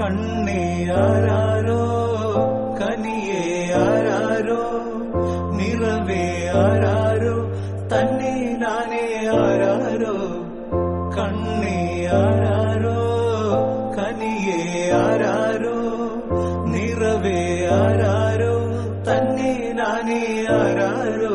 ಕಣ್ಣೇ ಯಾರೋ ಕನಿಯೇ ಯಾರೋ ನಿಲವೇ ಯಾರೋ ತನ್ನೇ ನಾನೇ ಯಾರೋ ಕಣ್ಣೇ ಯಾರೋ ಕನಿಯೇ ಯಾರೋ ನಿರವೇ ಯಾರೋ ತನ್ನೇ ನಾನೇ ಯಾರೋ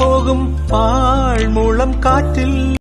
போகும் பாழ்முளம் காற்றில்